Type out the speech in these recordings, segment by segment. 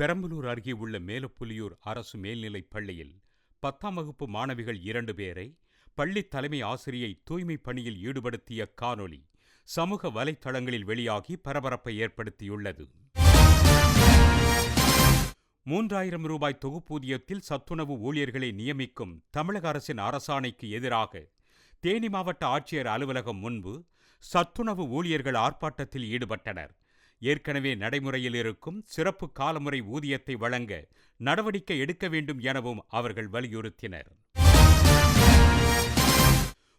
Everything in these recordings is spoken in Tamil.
பெரம்பலூர் அருகே உள்ள மேலப்புலியூர் அரசு மேல்நிலைப் பள்ளியில் பத்தாம் வகுப்பு மாணவிகள் இரண்டு பேரை பள்ளி தலைமை ஆசிரியை தூய்மை பணியில் ஈடுபடுத்திய காணொளி சமூக வலைத்தளங்களில் வெளியாகி பரபரப்பை ஏற்படுத்தியுள்ளது. மூன்றாயிரம் ரூபாய் தொகுப்பூதியத்தில் சத்துணவு ஊழியர்களை நியமிக்கும் தமிழக அரசின் அரசாணைக்கு எதிராக தேனி மாவட்ட ஆட்சியர் அலுவலகம் முன்பு சத்துணவு ஊழியர்கள் ஆர்ப்பாட்டத்தில் ஈடுபட்டனர். ஏற்கனவே நடைமுறையில் இருக்கும் சிறப்பு காலமுறை ஊதியத்தை வழங்க நடவடிக்கை எடுக்க வேண்டும் எனவும் அவர்கள் வலியுறுத்தினர்.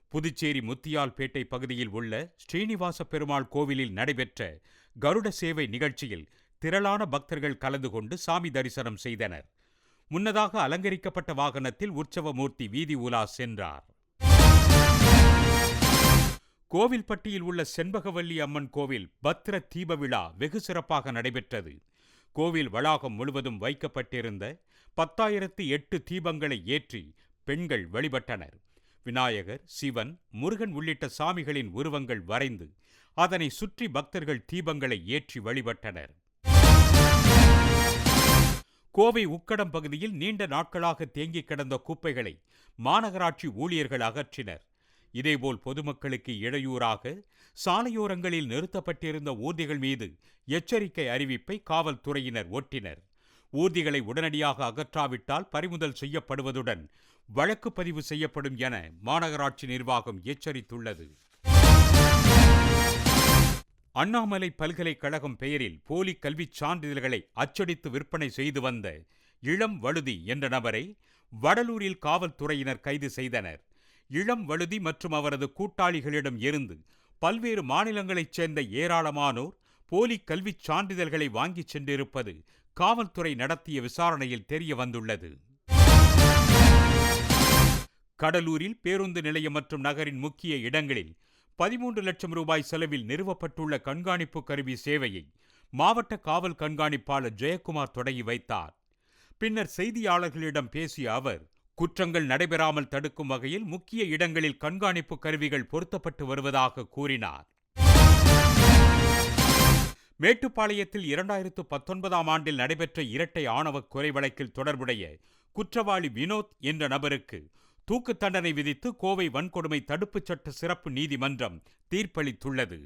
புதுச்சேரி முத்தியால்பேட்டை பகுதியில் உள்ள ஸ்ரீனிவாச பெருமாள் கோவிலில் நடைபெற்ற கருட சேவை நிகழ்ச்சியில் திரளான பக்தர்கள் கலந்து கொண்டு சாமி தரிசனம் செய்தனர். முன்னதாக அலங்கரிக்கப்பட்ட வாகனத்தில் உற்சவமூர்த்தி வீதி உலா சென்றார். கோவில்பட்டியில் உள்ள செண்பகவல்லி அம்மன் கோவில் பத்ர தீப விழா வெகு சிறப்பாக நடைபெற்றது. கோவில் வளாகம் முழுவதும் வைக்கப்பட்டிருந்த பத்தாயிரத்து எட்டு தீபங்களை ஏற்றி பெண்கள் வழிபட்டனர். விநாயகர் சிவன் முருகன் உள்ளிட்ட சாமிகளின் உருவங்கள் வரைந்து அதனை சுற்றி பக்தர்கள் தீபங்களை ஏற்றி வழிபட்டனர். கோவை உக்கடம் பகுதியில் நீண்ட நாட்களாக தேங்கிக் கிடந்த குப்பைகளை மாநகராட்சி ஊழியர்கள் அகற்றினர். இதேபோல் பொதுமக்களுக்கு இடையூறாக சாலையோரங்களில் நிறுத்தப்பட்டிருந்த ஊர்திகள் மீது எச்சரிக்கை அறிவிப்பை காவல்துறையினர் ஒட்டினர். ஊர்திகளை உடனடியாக அகற்றாவிட்டால் பறிமுதல் செய்யப்படுவதுடன் வழக்கு பதிவு செய்யப்படும் என மாநகராட்சி நிர்வாகம் எச்சரித்துள்ளது. அண்ணாமலை பல்கலைக்கழகம் பெயரில் போலி கல்விச் சான்றிதழ்களை அச்சடித்து விற்பனை செய்து வந்த இளம் வழுதி என்ற நபரை வடலூரில் காவல்துறையினர் கைது செய்தனர். இளம் வழுதி மற்றும் அவரது கூட்டாளிகளிடம் இருந்து பல்வேறு மாநிலங்களைச் சேர்ந்த ஏராளமானோர் போலி கல்விச் சான்றிதழ்களை வாங்கிச் சென்றிருப்பது காவல்துறை நடத்திய விசாரணையில் தெரிய வந்துள்ளது. கடலூரில் பேருந்து நிலையம் மற்றும் நகரின் முக்கிய இடங்களில் பதிமூன்று லட்சம் ரூபாய் செலவில் நிறுவப்பட்டுள்ள கண்காணிப்பு கருவி சேவையை மாவட்ட காவல் கண்காணிப்பாளர் ஜெயக்குமார் தொடங்கி வைத்தார். பின்னர் செய்தியாளர்களிடம் பேசிய அவர் குற்றங்கள் நடைபெறாமல் தடுக்கும் வகையில் முக்கிய இடங்களில் கண்காணிப்பு கருவிகள் பொருத்தப்பட்டு வருவதாக கூறினார். மேட்டுப்பாளையத்தில் இரண்டாயிரத்து பத்தொன்பதாம் ஆண்டில் நடைபெற்ற இரட்டை ஆணவ கொலை வழக்கில் தொடர்புடைய குற்றவாளி வினோத் என்ற நபருக்கு தூக்கு தண்டனை விதித்து கோவை வன்கொடுமை தடுப்புச் சட்ட சிறப்பு நீதிமன்றம் தீர்ப்பளித்துள்ளது.